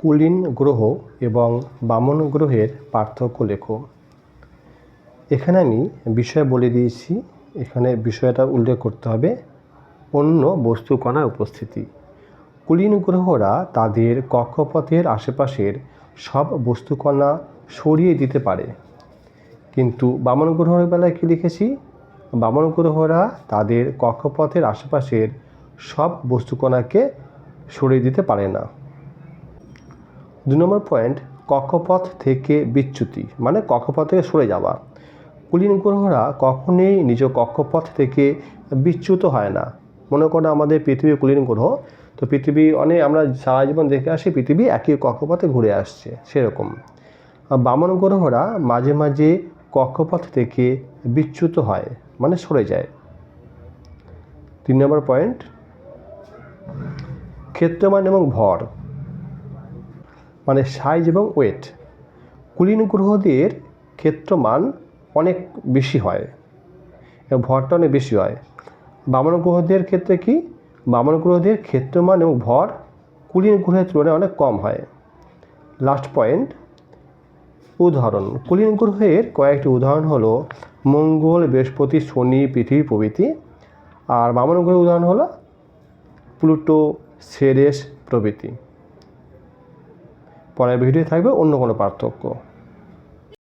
কুলীন গ্রহ এবং বামন গ্রহের পার্থক্য লেখো। এখানে আমি বিষয় বলে দিয়েছি। এখানে বিষয়টা উল্লেখ করতে হবে অন্য বস্তুকণার উপস্থিতি। কুলীন গ্রহরা তাদের কক্ষপথের আশেপাশের সব বস্তুকণা সরিয়ে দিতে পারে। কিন্তু বামন গ্রহের বেলায় কী লিখেছি? বামন গ্রহরা তাদের কক্ষপথের আশেপাশের সব বস্তুকণাকে সরিয়ে দিতে পারে না। দু নম্বর পয়েন্ট কক্ষপথ থেকে বিচ্যুতি মানে কক্ষপথ থেকে সরে যাওয়া। কুলীন গ্রহরা কখনোই নিজ কক্ষপথ থেকে বিচ্যুত হয় না। মনে করো আমাদের পৃথিবী কুলীন গ্রহ, তো পৃথিবী অনেক, আমরা সারা জীবন দেখে আসি পৃথিবী একই কক্ষপথে ঘুরে আসছে, সেরকম। বামন গ্রহরা মাঝে মাঝে কক্ষপথ থেকে বিচ্যুত হয় মানে সরে যায়। তিন নম্বর পয়েন্ট ক্ষেত্রমান এবং ভর। মানে সাইজ এবং ওয়েট। কুলীন গ্রহদের ক্ষেত্রমান অনেক বেশি হয়, এবং ভরটা অনেক বেশি হয়। বামন গ্রহদের ক্ষেত্রে কি? বামন গ্রহদের ক্ষেত্রমান এবং ভর কুলীন গ্রহের তুলনায় অনেক কম হয়। লাস্ট পয়েন্ট উদাহরণ। কুলীন গ্রহের কয়েকটি উদাহরণ হলো মঙ্গল, বৃহস্পতি, শনি, পৃথিবী প্রভৃতি। আর বামন গ্রহের উদাহরণ হলো প্লুটো, সেরেস প্রভৃতি। পরের ভিডিও থাকবে অন্য কোনো পার্থক্য।